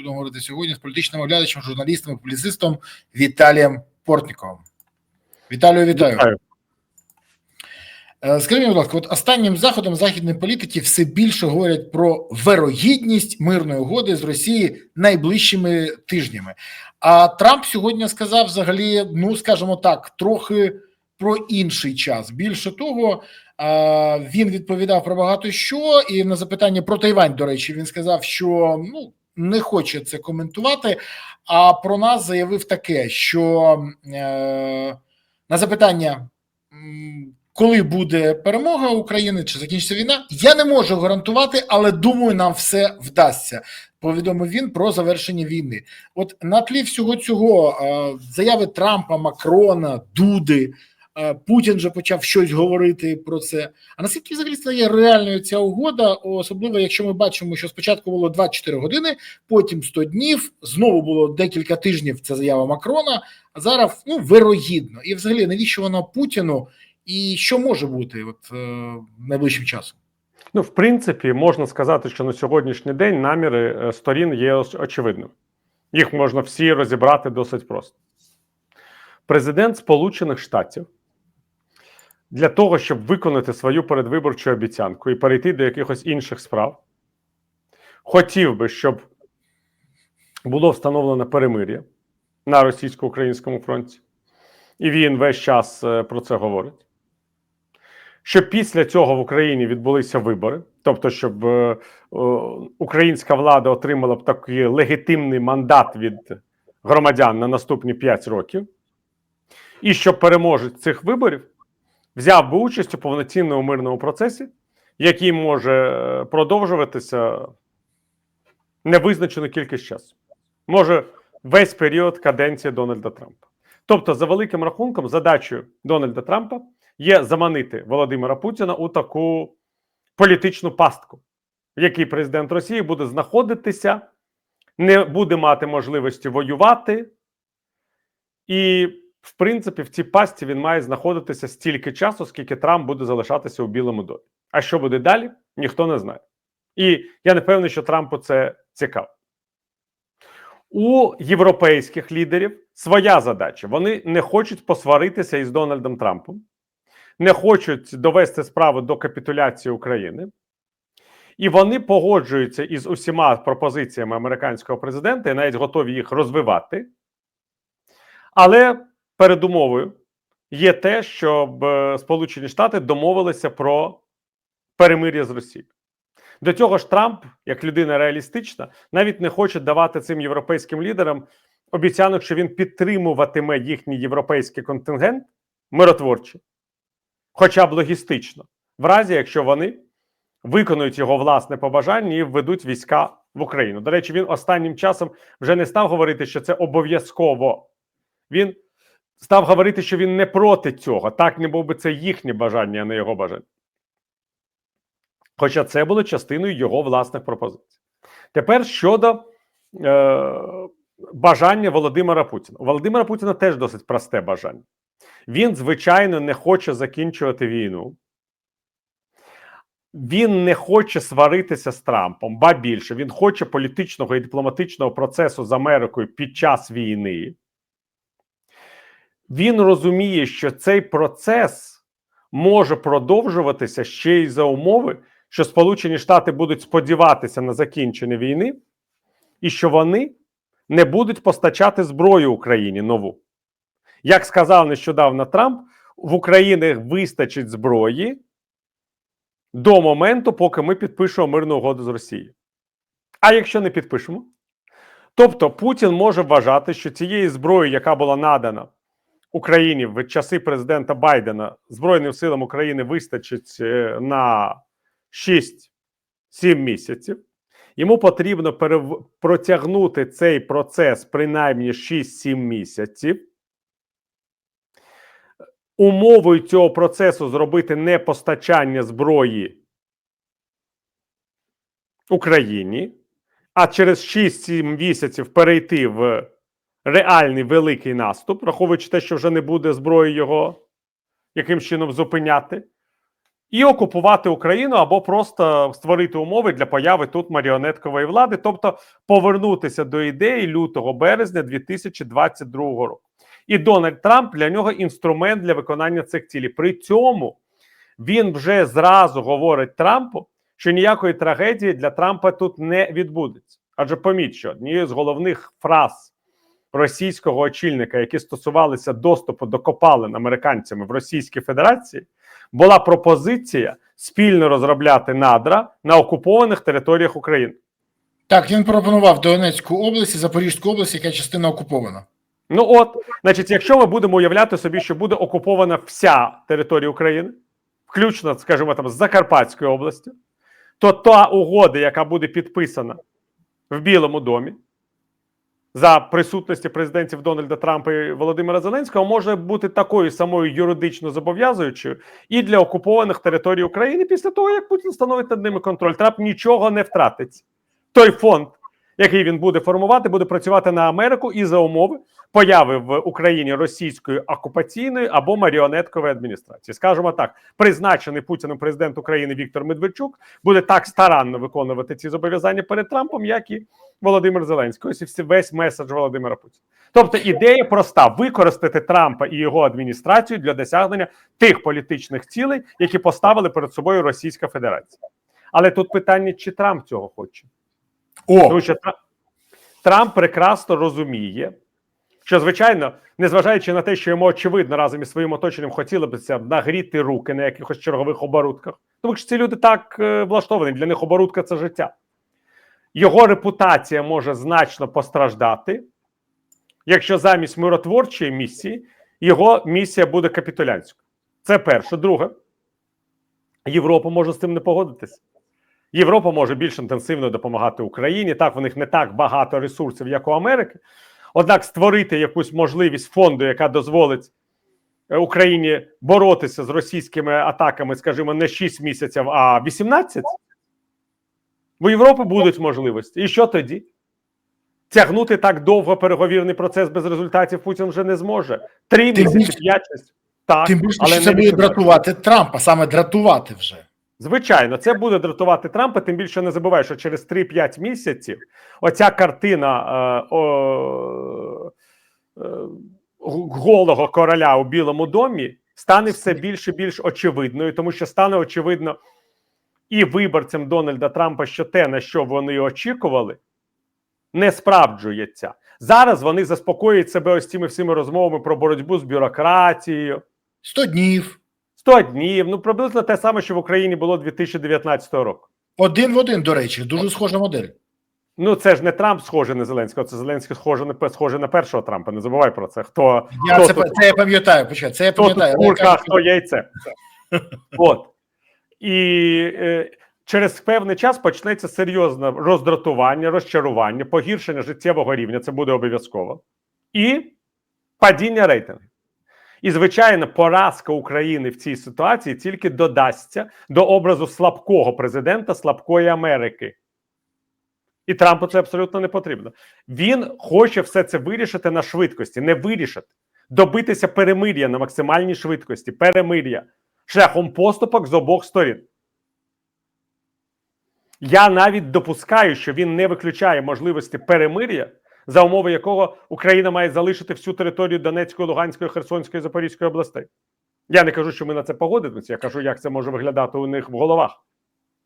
Будемо говорити сьогодні з політичним оглядачем, журналістом, і публіцистом Віталієм Портніковим. Віталію, вітаю. Вітаю. Е, Скажіть, будь ласка, от останнім заходом західної політики все більше говорять про вирогідність мирної угоди з Росії найближчими тижнями. А Трамп сьогодні сказав взагалі, ну скажімо так, трохи про інший час. Більше того, е, він відповідав про багато що, і на запитання про Тайвань, до речі, він сказав, що ну не хоче це коментувати. А про нас заявив таке, що е, на запитання. коли буде перемога України чи закінчиться війна, я не можу гарантувати, але думаю, нам все вдасться. Повідомив він про завершення війни. От на тлі всього цього е, заяви Трампа, Макрона, Дуди. Путін вже почав щось говорити про це. А наскільки взагалі стає реальною ця угода, особливо якщо ми бачимо, що спочатку було 24 години, потім 100 днів, знову було декілька тижнів. Це заява Макрона. А зараз ну вирогідно. І взагалі навіщо вона Путіну? І що може бути от е, найближчим часом? Ну, в принципі, можна сказати, що на сьогоднішній день наміри е, сторін є очевидними. Їх можна всі розібрати досить просто. Президент Сполучених Штатів для того, щоб виконати свою передвиборчу обіцянку і перейти до якихось інших справ, хотів би, щоб було встановлено перемир'я на російсько-українському фронті. І він весь час е, про це говорить. Щоб після цього в Україні відбулися вибори, тобто, щоб е, українська влада отримала б такий легітимний мандат від громадян на наступні 5 років, і щоб переможець цих виборів взяв би участь у повноцінному мирному процесі, який може е, продовжуватися невизначену кількість часу. Може весь період каденції Дональда Трампа. Тобто, за великим рахунком, задачею Дональда Трампа є заманити Володимира Путіна у таку політичну пастку, в якій президент Росії буде знаходитися, не буде мати можливості воювати, і, в принципі, в цій пастці він має знаходитися стільки часу, скільки Трамп буде залишатися у Білому домі. А що буде далі, ніхто не знає. І я не певний, що Трампу це цікаво. У європейських лідерів своя задача. Вони не хочуть посваритися із Дональдом Трампом, не хочуть довести справу до капітуляції України, і вони погоджуються із усіма пропозиціями американського президента і навіть готові їх розвивати. Але передумовою є те, щоб е, Сполучені Штати домовилися про перемир'я з Росією. До цього ж Трамп, як людина реалістична, навіть не хоче давати цим європейським лідерам обіцянок, що він підтримуватиме їхній європейський контингент миротворчий, хоча б логістично, в разі якщо вони виконують його власне побажання і введуть війська в Україну. До речі, він останнім часом вже не став говорити, що це обов'язково. Він став говорити, що він не проти цього. Так не був би це їхнє бажання, а не його бажання. Хоча це було частиною його власних пропозицій. Тепер щодо е, бажання Володимира Путіна. У Володимира Путіна теж досить просте бажання. Він, звичайно, не хоче закінчувати війну. Він не хоче сваритися з Трампом, ба більше, він хоче політичного і дипломатичного процесу з Америкою під час війни. Він розуміє, що цей процес може продовжуватися ще й за умови, що Сполучені Штати будуть сподіватися на закінчення війни, і що вони не будуть постачати зброю Україні нову. Як сказав нещодавно Трамп, в Україні вистачить зброї до моменту, поки ми підпишемо мирну угоду з Росією. А якщо не підпишемо, тобто Путін може вважати, що цієї зброї, яка була надана Україні в часи президента Байдена, Збройним силам України вистачить е, на 6-7 місяців. Йому потрібно перев... протягнути цей процес принаймні 6-7 місяців. Умовою цього процесу зробити не постачання зброї Україні, а через 6-7 місяців перейти в реальний великий наступ, враховуючи те, що вже не буде зброї його яким чином зупиняти. і окупувати Україну або просто створити умови для появи тут маріонеткової влади, тобто повернутися до ідеї лютого березня 2022 року. І Дональд Трамп для нього інструмент для виконання цих цілей. При цьому він вже зразу говорить Трампу, що ніякої трагедії для Трампа тут не відбудеться. Адже поміть, що однією з головних фраз російського очільника, які стосувалися доступу до копалин американцями в Російській Федерації, була пропозиція спільно розробляти надра на окупованих територіях України. Так, він пропонував Донецьку область і Запорізьку область, яка частина окупована. Ну от, значить, якщо ми будемо уявляти собі, що буде окупована вся територія України, включно, скажімо там, з Закарпатською областю, то та угода, яка буде підписана в Білому домі за присутності президентів Дональда Трампа і Володимира Зеленського, може бути такою самою юридично зобов'язуючою і для окупованих територій України після того, як Путін становить над ними контроль. Трамп нічого не втратить. Той фонд, який він буде формувати, буде працювати на Америку і за умови появи в Україні російської окупаційної або маріонеткової адміністрації. Скажімо так, призначений Путіним президент України Віктор Медведчук буде так старанно виконувати ці зобов'язання перед Трампом, як і Володимир Зеленський. Ось і весь меседж Володимира Путіна. Тобто ідея проста: використати Трампа і його адміністрацію для досягнення тих політичних цілей, які поставили перед собою Російська Федерація. Але тут питання, чи Трамп цього хоче. О, Тому що Тра- Трамп прекрасно розуміє, що, звичайно, незважаючи на те, що йому очевидно разом із своїм оточенням хотіли б нагріти руки на якихось чергових оборудках, тому що ці люди так е, влаштовані, для них оборудка це життя. Його репутація може значно постраждати, якщо замість миротворчої місії його місія буде капітулянською. Це перше. Друге, Європа може з цим не погодитися. Європа може більш інтенсивно допомагати Україні. Так, в них не так багато ресурсів, як у Америки. Однак створити якусь можливість фонду, яка дозволить е, Україні боротися з російськими атаками, скажімо, не 6 місяців, а 18. У Європи будуть можливості. І що тоді? Тягнути так довго переговірний процес без результатів Путін вже не зможе. Три місяці, п'ять. Так, тим більше, але що це буде дратувати Трампа, саме дратувати вже. Звичайно, це буде дратувати Трампа. Тим більше не забувай, що через 3-5 місяців оця картина е, о, е, голого короля у Білому домі стане все більш і більш очевидною, тому що стане очевидно і виборцям Дональда Трампа, що те, на що вони очікували, не справджується. Зараз вони заспокоюють себе ось цими всіми розмовами про боротьбу з бюрократією. 100 днів, 100 днів, ну приблизно те саме, що в Україні було 2019 року. один в один, до речі, дуже схожа модель. Ну, це ж не Трамп схожий на Зеленського, це Зеленський схожий на схожий на першого Трампа. Не забувай про це. Хто Я хто це, тут, це я пам'ятаю, почекай, це я пам'ятаю. але курка, хто яйце? От і е, через певний час почнеться серйозне роздратування, розчарування, погіршення життєвого рівня. Це буде обов'язково, і падіння рейтингів. І, звичайно, поразка України в цій ситуації тільки додасться до образу слабкого президента, слабкої Америки. І Трампу це абсолютно не потрібно. Він хоче все це вирішити на швидкості, не вирішити, добитися перемир'я на максимальній швидкості, перемир'я шляхом поступок з обох сторін. Я навіть допускаю, що він не виключає можливості перемир'я, за умови якого Україна має залишити всю територію Донецької, Луганської, Херсонської, Запорізької областей. Я не кажу, що ми на це погодимося. Я кажу, як це може виглядати у них в головах.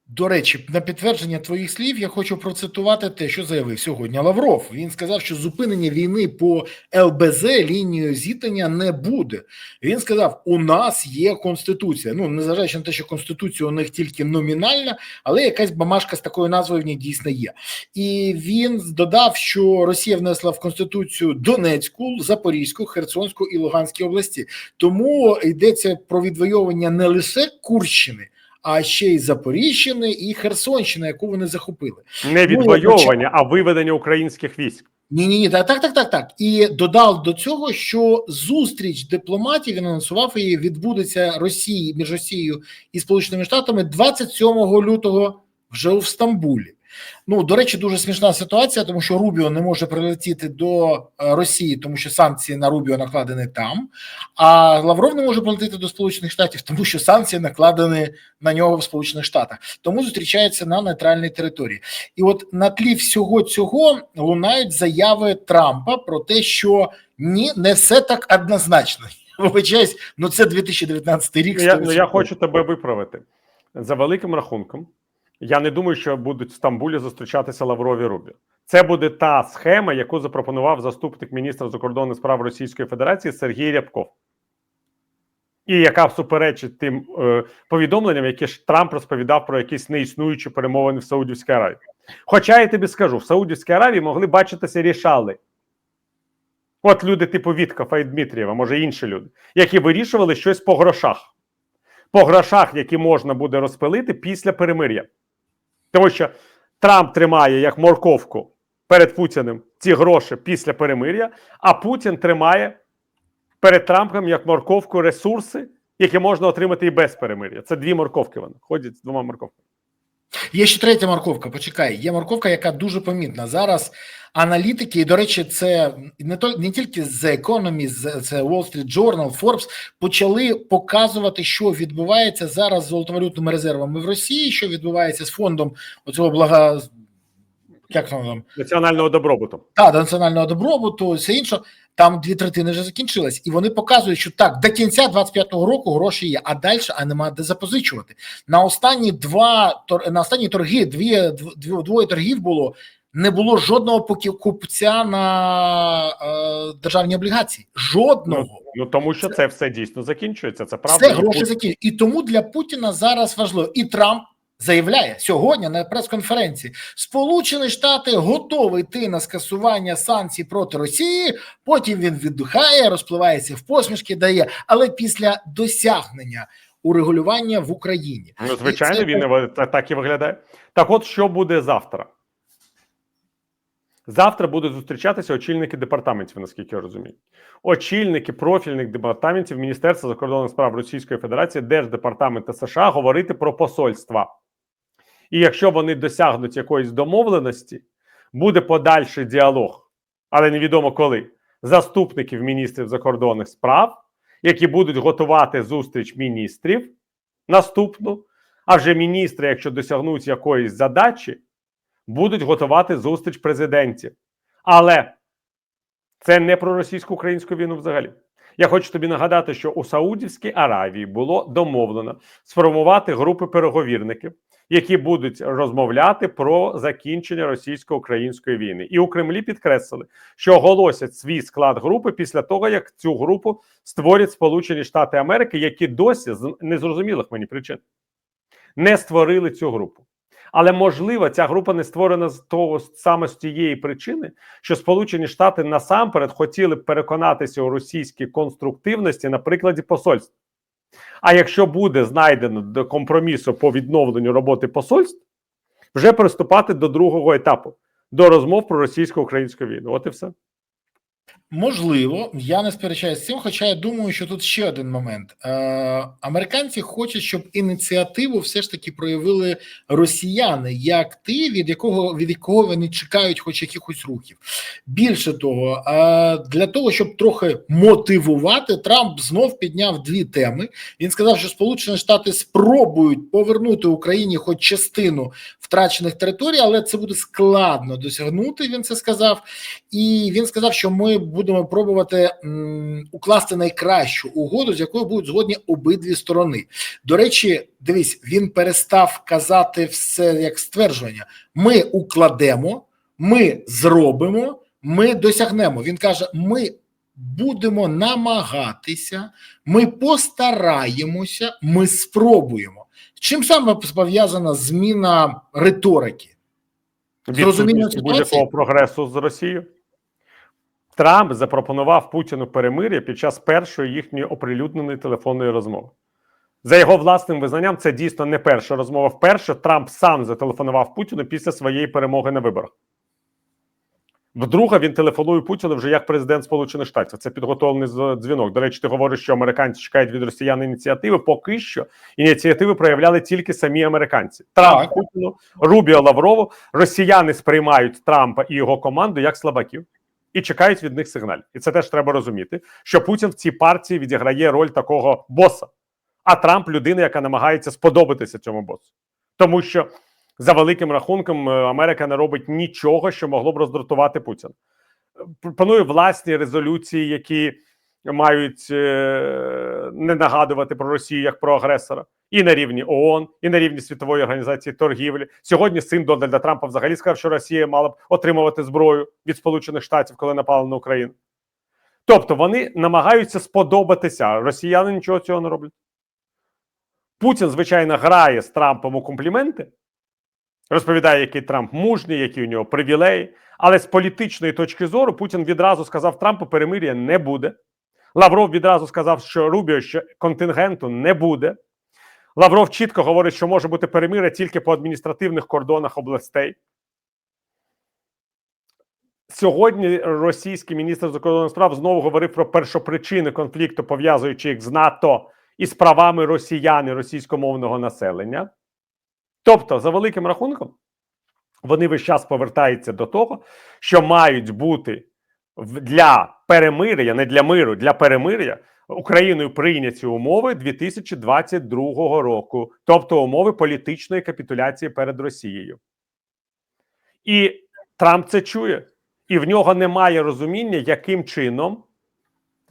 До речі, на підтвердження твоїх слів я хочу процитувати те, що заявив сьогодні Лавров. Він сказав, що зупинення війни по ЛБЗ лінією зіткнення не буде. Він сказав: у нас є конституція. Ну незважаючи на те, що конституція у них тільки номінальна, але якась бамашка з такою назвою в ній дійсно є. І він додав, що Росія внесла в конституцію Донецьку, Запорізьку, Херсонську і Луганські області. Тому йдеться про відвоювання не лише Курщини. А ще й Запоріжщини і Херсонщина, яку вони захопили. Не відвоювання, а виведення українських військ. Ні, ні, ні, так, так, так, так, так. І додав до цього, що зустріч дипломатів він анонсував її відбудеться Росії між Росією і Сполученими Штатами 27 лютого вже в Стамбулі. Ну до речі, дуже смішна ситуація, тому що Рубіо не може прилетіти до е, Росії, тому що санкції на Рубіо накладені там. А Лавров не може прилетіти до Сполучених Штатів, тому що санкції накладені на нього в Сполучених Штатах. Тому зустрічаються на нейтральній території. І от на тлі всього цього лунають заяви Трампа про те, що ні, не все так однозначно. Вибачаюсь, ну це 2019 рік. Ну, я, ну, я хочу тебе виправити. За великим рахунком, я не думаю, що будуть в Стамбулі зустрічатися Лаврові Рубі. Це буде та схема, яку запропонував заступник міністра закордонних справ Російської Федерації Сергій Рябков. І яка суперечить тим е, повідомленням, які ж Трамп розповідав про якісь неіснуючі перемовини в Саудівській Аравії. Хоча я тобі скажу, в Саудівській Аравії могли бачитися рішали. От люди, типу Віткафа і Дмитрієва, може інші люди, які вирішували щось по грошах. По грошах, які можна буде розпилити після перемир'я. Тому що Трамп тримає як морковку перед Путіним ці гроші після перемир'я, а Путін тримає перед Трампом як морковку ресурси, які можна отримати і без перемир'я. Це дві морковки. Вони ходять з двома морковками. Є ще третя морковка. Почекай, є морковка, яка дуже помітна зараз. Аналітики, і до речі, це не то не тільки The Economist, це Wall Street Journal, Forbes, почали показувати, що відбувається зараз з золотовалютними резервами в Росії, що відбувається з фондом оцього блага. Як там Національного добробуту. та до національного добробуту, все інше. Там дві третини вже закінчились, і вони показують, що так до кінця 25-го року гроші є, а далі а нема де запозичувати. На останні два на останні торги, дві дв- двоє торгів було. Не було жодного покупця на е, державні облігації. Жодного. Ну тому що це все дійсно закінчується. Це правда. Все гроші Путін- закінчують. І тому для Путіна зараз важливо. І Трамп заявляє сьогодні на прес-конференції: Сполучені Штати готові йти на скасування санкцій проти Росії. Потім він віддихає, розпливається в посмішки, дає, але після досягнення урегулювання в Україні. Ну, звичайно, це- він так і виглядає. Так, от що буде завтра? Завтра будуть зустрічатися очільники департаментів, наскільки я розумію. Очільники профільних департаментів Міністерства закордонних справ Російської Федерації, Держдепартаменту США говорити про посольства. І якщо вони досягнуть якоїсь домовленості, буде подальший діалог, але невідомо коли. Заступників міністрів закордонних справ, які будуть готувати зустріч міністрів наступну. А вже міністри, якщо досягнуть якоїсь задачі, будуть готувати зустріч президентів. Але це не про російсько-українську війну взагалі. Я хочу тобі нагадати, що у Саудівській Аравії було домовлено сформувати групи переговірників, які будуть розмовляти про закінчення російсько-української війни. І у Кремлі підкреслили, що оголосять свій склад групи після того, як цю групу створять Сполучені Штати Америки, які досі з незрозумілих мені причин не створили цю групу. Але можливо, ця група не створена з того саме з тієї причини, що Сполучені Штати насамперед хотіли переконатися у російській конструктивності на прикладі посольств. А якщо буде знайдено до компромісу по відновленню роботи посольств, вже приступати до другого етапу до розмов про російсько-українську війну. От і все. Можливо, я не сперечаюся з цим, хоча я думаю, що тут ще один момент. Е, американці хочуть, щоб ініціативу все ж таки проявили росіяни, як ти, від якого від якого вони чекають хоч якихось рухів. Більше того, е, для того, щоб трохи мотивувати, Трамп знов підняв дві теми. Він сказав, що Сполучені Штати спробують повернути Україні хоч частину втрачених територій, але це буде складно досягнути. Він це сказав. І він сказав, що ми будемо пробувати м, укласти найкращу угоду, з якою будуть згодні обидві сторони. До речі, дивись, він перестав казати все як ствердження: ми укладемо, ми зробимо, ми досягнемо. Він каже: ми будемо намагатися, ми постараємося, ми спробуємо. Чим саме пов'язана зміна риторики? Зрозуміння Відсутність ситуації? будь-якого прогресу з Росією. Трамп запропонував Путіну перемир'я під час першої їхньої оприлюдненої телефонної розмови. За його власним визнанням, це дійсно не перша розмова. Вперше Трамп сам зателефонував Путіну після своєї перемоги на виборах. Вдруге він телефонує Путіну вже як президент Сполучених Штатів. Це підготовлений дзвінок. До речі, ти говориш, що американці чекають від росіян ініціативи. Поки що ініціативи проявляли тільки самі американці. Трамп. Путіну, Рубіо Лаврову. Росіяни сприймають Трампа і його команду як слабаків і чекають від них сигналів. І це теж треба розуміти, що Путін в цій партії відіграє роль такого боса, а Трамп людина, яка намагається сподобатися цьому босу, тому що. За великим рахунком, е, Америка не робить нічого, що могло б роздратувати Путіна. Пропонує власні резолюції, які мають е, не нагадувати про Росію як про агресора, і на рівні ООН, і на рівні світової організації торгівлі. Сьогодні син Дональда Трампа взагалі сказав, що Росія мала б отримувати зброю від Сполучених Штатів, коли напала на Україну. Тобто вони намагаються сподобатися. Росіяни нічого цього не роблять. Путін, звичайно, грає з Трампом у компліменти, розповідає, який Трамп мужній, які у нього привілеї. Але з політичної точки зору Путін відразу сказав Трампу, перемир'я не буде. Лавров відразу сказав, що Рубіо, що контингенту не буде. Лавров чітко говорить, що може бути перемир'я тільки по адміністративних кордонах областей. Сьогодні російський міністр закордонних справ знову говорив про першопричини конфлікту, пов'язуючи їх з НАТО і з правами росіян і російськомовного населення. Тобто, за великим рахунком, вони весь час повертаються до того, що мають бути для перемир'я, не для миру, для перемир'я Україною прийняті умови 2022 року, тобто умови політичної капітуляції перед Росією. І Трамп це чує, і в нього немає розуміння, яким чином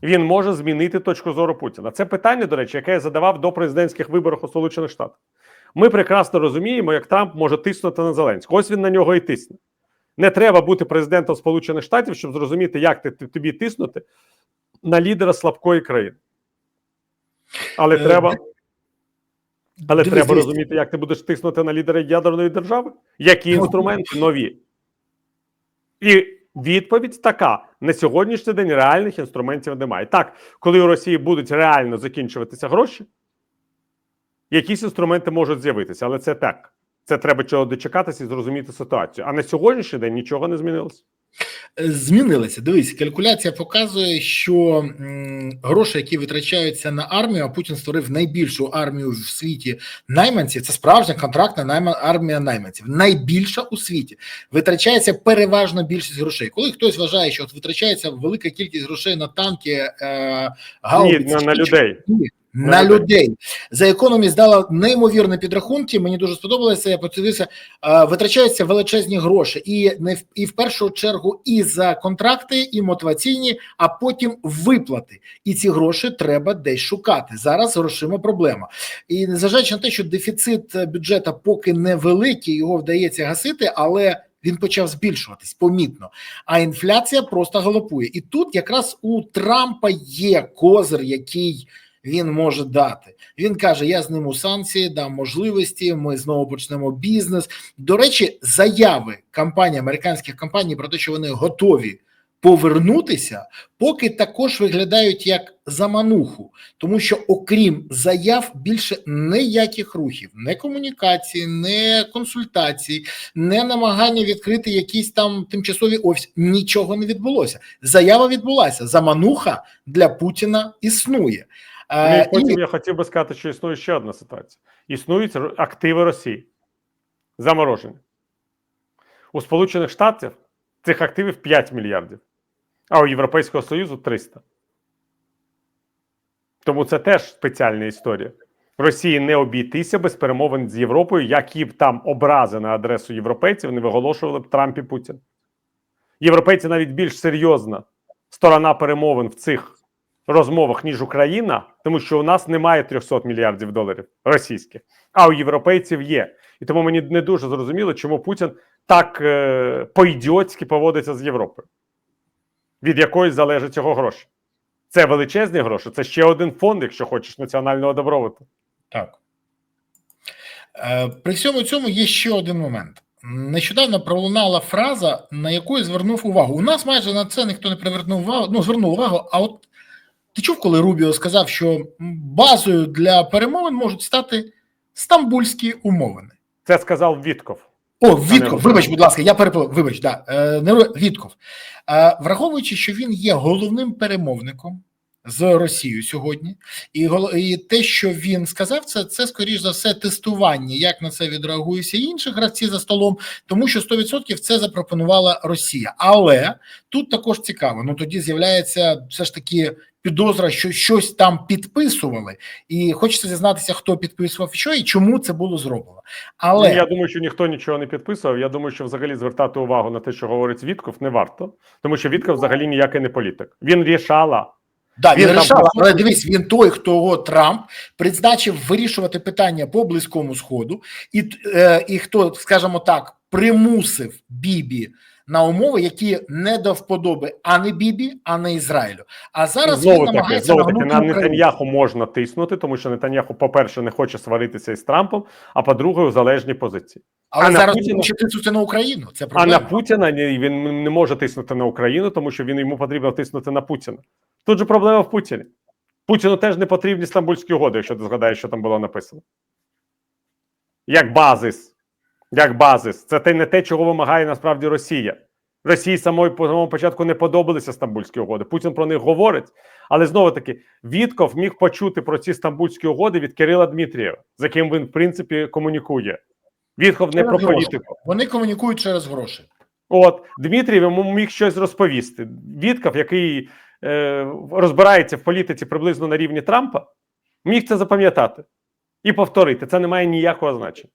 він може змінити точку зору Путіна. Це питання, до речі, яке я задавав до президентських виборів у Сполучених Штатах. Ми прекрасно розуміємо, як Трамп може тиснути на Зеленського. Ось він на нього і тисне. Не треба бути президентом Сполучених Штатів, щоб зрозуміти, як ти, тобі тиснути на лідера слабкої країни. Але Е, треба. Але дивись, треба дивись. розуміти, як ти будеш тиснути на лідера ядерної держави, які Ну, інструменти нові. І відповідь така: на сьогоднішній день реальних інструментів немає. Так, коли у Росії будуть реально закінчуватися гроші, якісь інструменти можуть з'явитися, але це так. Це треба чого дочекатися і зрозуміти ситуацію. А на сьогоднішній день нічого не змінилося. Змінилося. Дивись, калькуляція показує, що гроші, які витрачаються на армію, а Путін створив найбільшу армію в світі найманців. Це справжня контрактна найма армія найманців, найбільша у світі. Витрачається переважно більшість грошей. Коли хтось вважає, що от витрачається велика кількість грошей на танки, е, Ні, на, на людей. Ні, На людей. за економість дала неймовірні підрахунки. Мені дуже сподобалося. Я подивився, витрачаються величезні гроші, і не в і в першу чергу і за контракти, і мотиваційні, а потім виплати. І ці гроші треба десь шукати. Зараз грошима проблема. І незважаючи на те, що дефіцит бюджету поки невеликий, його вдається гасити, але. Він почав збільшуватись помітно, а інфляція просто галопує. І тут якраз у Трампа є козир, який він може дати. Він каже: Я зниму санкції, дам можливості. Ми знову почнемо бізнес. До речі, заяви компаній, американських компаній про те, що вони готові повернутися, поки також виглядають як замануху, тому що окрім заяв більше ніяких рухів, не комунікації, не консультацій, не намагання відкрити якісь там тимчасові офіси. Нічого не відбулося. Заява відбулася. Замануха для Путіна існує. Ну, Е, і потім і- я хотів би сказати, що існує ще одна ситуація: існують активи Росії заморожені. У Сполучених Штатів цих активів 5 мільярдів, а у Європейського Союзу 300. Тому це теж спеціальна історія. Росії не обійтися без перемовин з Європою, які б там образи на адресу європейців не виголошували б Трамп і Путін. Європейці навіть більш серйозна сторона перемовин в цих розмовах, ніж Україна, тому що у нас немає 300 мільярдів доларів російських, а у європейців є. І тому мені не дуже зрозуміло, чому Путін так е, по-ідіотськи поводиться з Європою, від якої залежать його гроші. Це величезні гроші, це ще один фонд, якщо хочеш, національного добробуту. Так. Е, При всьому цьому є ще один момент. Нещодавно пролунала фраза, на яку я звернув увагу. У нас майже на це ніхто не привернув увагу, ну, звернув увагу. А от ти чув, коли Рубіо сказав, що базою для перемовин можуть стати стамбульські умовини. Це сказав Вітков. О, Вітков, вибач, будь ласка, я переплив. Вибач, да. Е, не Вітков. Е, враховуючи, що він є головним перемовником з Росією сьогодні, і, і те, що він сказав, це, це скоріш за все тестування, як на це відреагують всі інші гравці за столом, тому що 100% це запропонувала Росія. Але тут також цікаво. Ну тоді з'являється все ж таки підозра, що щось там підписували, і хочеться дізнатися, хто підписував що і чому це було зроблено. Але Ну, Я думаю, що ніхто нічого не підписував. Я думаю, що взагалі звертати увагу на те, що говорить Вітков, не варто, тому що Вітков взагалі ніякий не політик. Він рішала. Да, він Він рішав, але дивись, він той, хто Трамп призначив вирішувати питання по близькому сходу, і, е, і хто, скажімо так, примусив Бібі на умови, які не до вподоби ані Бібі, а не Ізраїлю. А зараз знову він таки, знову таки на Нетаньяху можна тиснути, тому що Нетаньяху, по-перше, не хоче сваритися із Трампом, а по-друге, у залежній позиції. Але а зараз Путіна- хоче тиснути на Україну. Це А на Путіна ні, він не може тиснути на Україну, тому що він йому потрібно тиснути на Путіна. Тут же проблема в Путіні. Путіну теж не потрібні стамбульські угоди, якщо ти згадаєш, що там було написано. Як базис. Як базис. Це те не те, чого вимагає насправді Росія. Росії самої по самому початку не подобалися стамбульські угоди. Путін про них говорить. Але знову таки, Вітков міг почути про ці стамбульські угоди від Кирила Дмитрієва, з яким він, в принципі, комунікує. Вітков не про політику. Вони комунікують через гроші. От Дмитрій йому міг щось розповісти. Вітков, який е, розбирається в політиці приблизно на рівні Трампа, міг це запам'ятати і повторити. Це не має ніякого значення.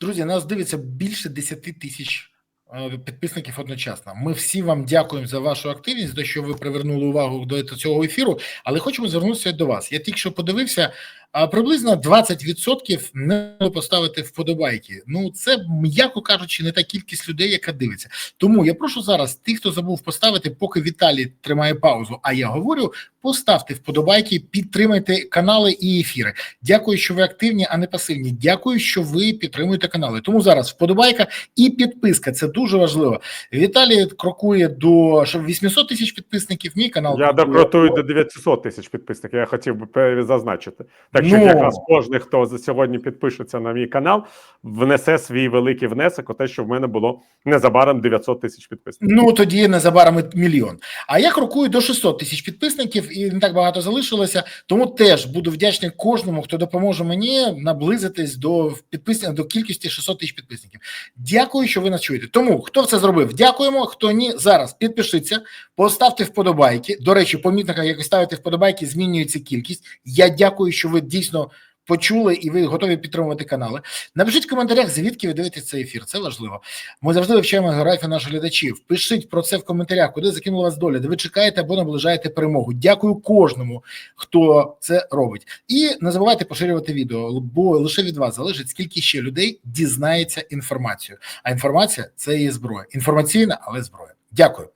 Друзі, нас дивиться більше 10 тисяч е, підписників одночасно. Ми всі вам дякуємо за вашу активність, за що ви привернули увагу до цього ефіру. Але хочемо звернутися до вас. Я тільки що подивився, а приблизно 20% не поставити вподобайки. Ну це м'яко кажучи, не та кількість людей, яка дивиться. Тому я прошу зараз тих, хто забув поставити, поки Віталій тримає паузу. А я говорю, поставте вподобайки, підтримайте канали і ефіри. Дякую, що ви активні, а не пасивні. Дякую, що ви підтримуєте канали. Тому зараз вподобайка і підписка. Це дуже важливо. Віталій крокує до щоб 800 тисяч підписників. Мій канал Я крокує докрутую до- до 900 тисяч підписників. Я хотів би зазначити. Так що Ну. якраз кожен, хто за сьогодні підпишеться на мій канал, внесе свій великий внесок у те, що в мене було незабаром 900 тисяч підписників. Ну тоді незабаром мільйон. А я крокую до 600 тисяч підписників, і не так багато залишилося. Тому теж буду вдячний кожному, хто допоможе мені наблизитись до підписників до кількості 600 тисяч підписників. Дякую, що ви нас чуєте. Тому хто це зробив? Дякуємо. Хто ні, зараз підпишіться, поставте вподобайки. До речі, помітно, як ви ставите вподобайки, змінюється кількість. Я дякую, що ви дійсно. Почули і ви готові підтримувати канали. Напишіть в коментарях, звідки ви дивитесь цей ефір. Це важливо. Ми завжди вивчаємо географію наших глядачів. Пишіть про це в коментарях, куди закинула вас доля, де ви чекаєте або наближаєте перемогу. Дякую кожному, хто це робить. І не забувайте поширювати відео, бо лише від вас залежить, скільки ще людей дізнається інформацію. А інформація це є зброя. Інформаційна, але зброя. Дякую.